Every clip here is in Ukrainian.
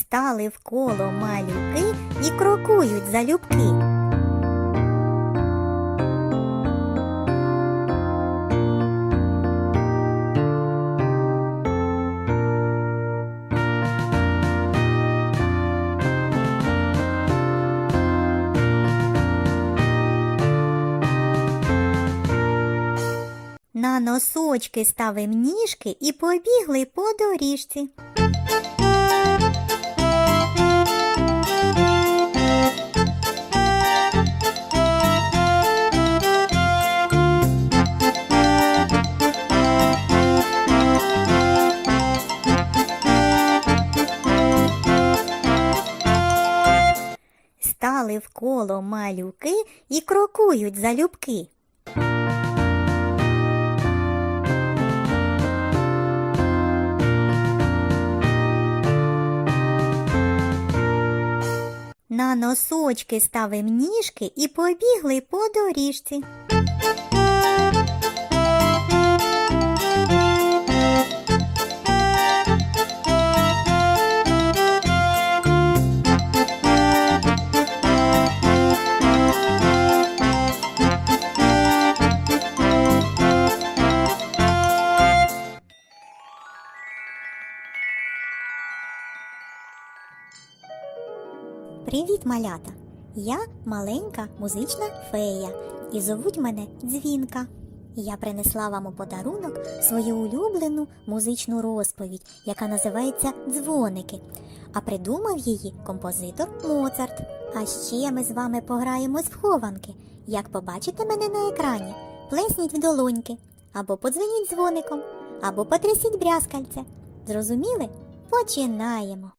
Стали в коло малюки і крокують залюбки. На носочки ставим ніжки і побігли по доріжці. Стали в коло малюки і крокують залюбки. На носочки ставим ніжки і побігли по доріжці. Привіт, малята! Я маленька музична фея і зовуть мене Дзвінка. Я принесла вам у подарунок свою улюблену музичну розповідь, яка називається Дзвоники. А придумав її композитор Моцарт. А ще ми з вами пограємось в хованки. Як побачите мене на екрані, плесніть в долоньки, або подзвоніть дзвоником, або потрясіть брязкальце. Зрозуміли? Починаємо!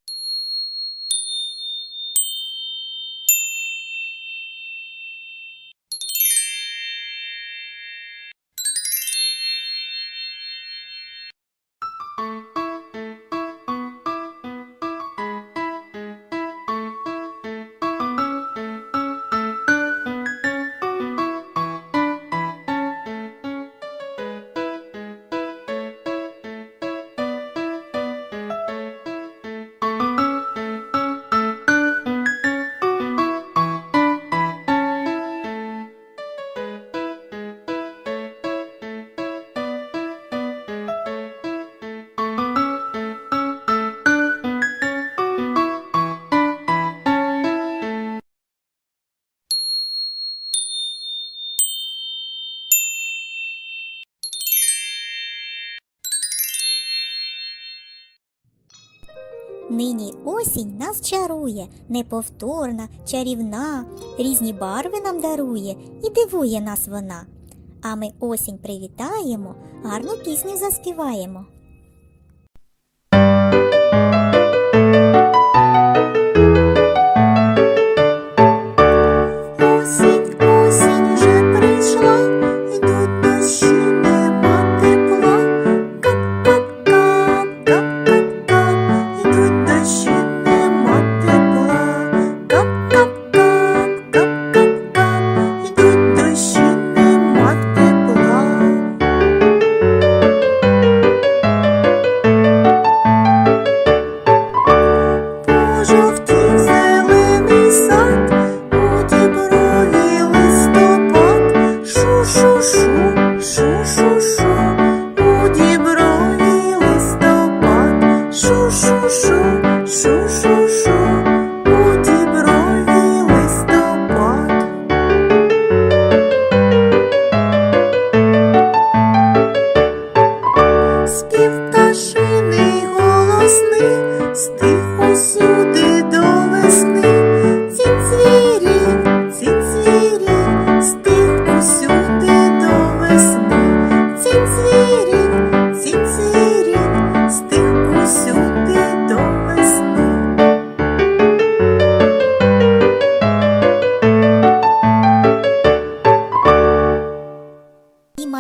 Нині осінь нас чарує, неповторна, чарівна, різні барви нам дарує і дивує нас вона. А ми осінь привітаємо, гарну пісню заспіваємо.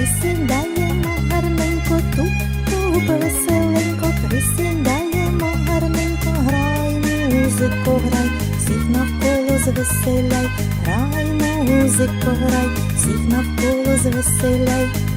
присідаємо гарненько, тут, тут веселенько, присідаємо гарненько, грай, музику, грай, всіх навколо звеселяй, грай, музику, грай, всіх навколо звеселяй.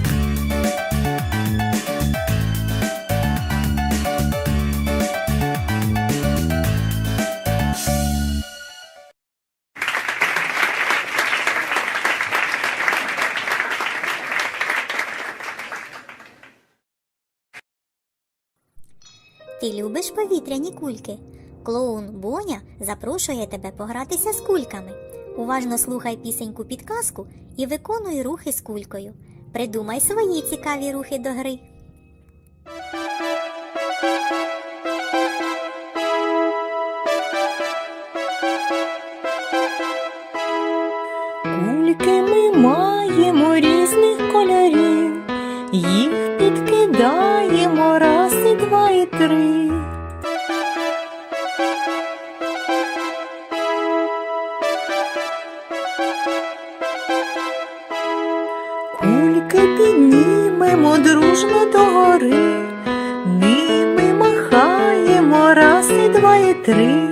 Ти любиш повітряні кульки? Клоун Боня запрошує тебе погратися з кульками. Уважно слухай пісеньку підказку і виконуй рухи з кулькою. Придумай свої цікаві рухи до гри. Кульки ми маємо різних кольорів, їх підкидаємо раз і два і три. Кульки піднімемо дружно догори, ними махаємо раз і два і три.